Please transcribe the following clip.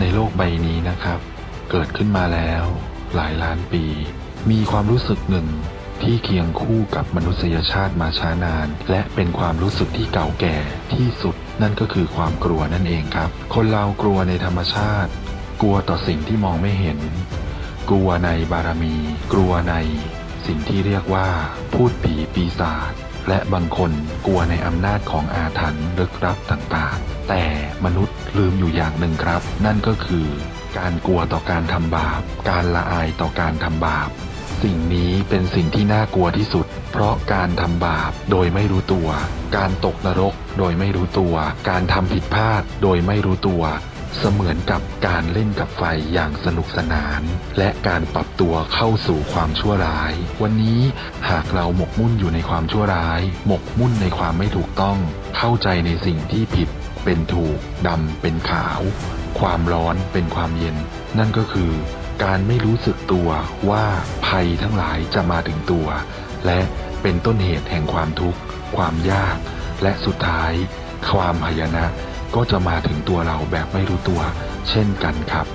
ในโลกใบนี้นะครับ เกิดขึ้นมาแล้วหลายล้านปี มีความรู้สึกหนึ่งที่เคียงคู่กับมนุษยชาติมาช้านาน และเป็นความรู้สึกที่เก่าแก่ที่สุด นั่นก็คือความกลัวนั่นเองครับ คนเรากลัวในธรรมชาติ กลัวต่อสิ่งที่มองไม่เห็น กลัวในบารมี กลัวในสิ่งที่เรียกว่าพูดผีปีศาจและบางคนกลัวในอำนาจของอาถรรพ์ลึกลับต่างๆ แต่ มนุษย์ลืมอยู่อย่างหนึ่งครับ นั่นก็คือ การกลัวต่อการทำบาป การละอายต่อการทำบาป สิ่งนี้เป็นสิ่งที่น่ากลัวที่สุด เพราะการทำบาปโดยไม่รู้ตัว การตกนรกโดยไม่รู้ตัว การทำผิดพลาดโดยไม่รู้ตัว เสมือนกับการเล่นกับไฟอย่างสนุกสนาน และการปรับตัวเข้าสู่ความชั่วร้าย วันนี้หากเราหมกมุ่นอยู่ในความชั่วร้าย หมกมุ่นในความไม่ถูกต้อง เข้าใจในสิ่งที่ผิด เป็นถูกดำเป็นขาว ความร้อนเป็นความเย็น นั่นก็คือ การไม่รู้สึกตัวว่าภัยทั้งหลายจะมาถึงตัว และเป็นต้นเหตุแห่งความทุกข์ ความยาก และสุดท้าย ความหายนะ ก็จะมาถึงตัวเราแบบไม่รู้ตัว เช่นกันครับ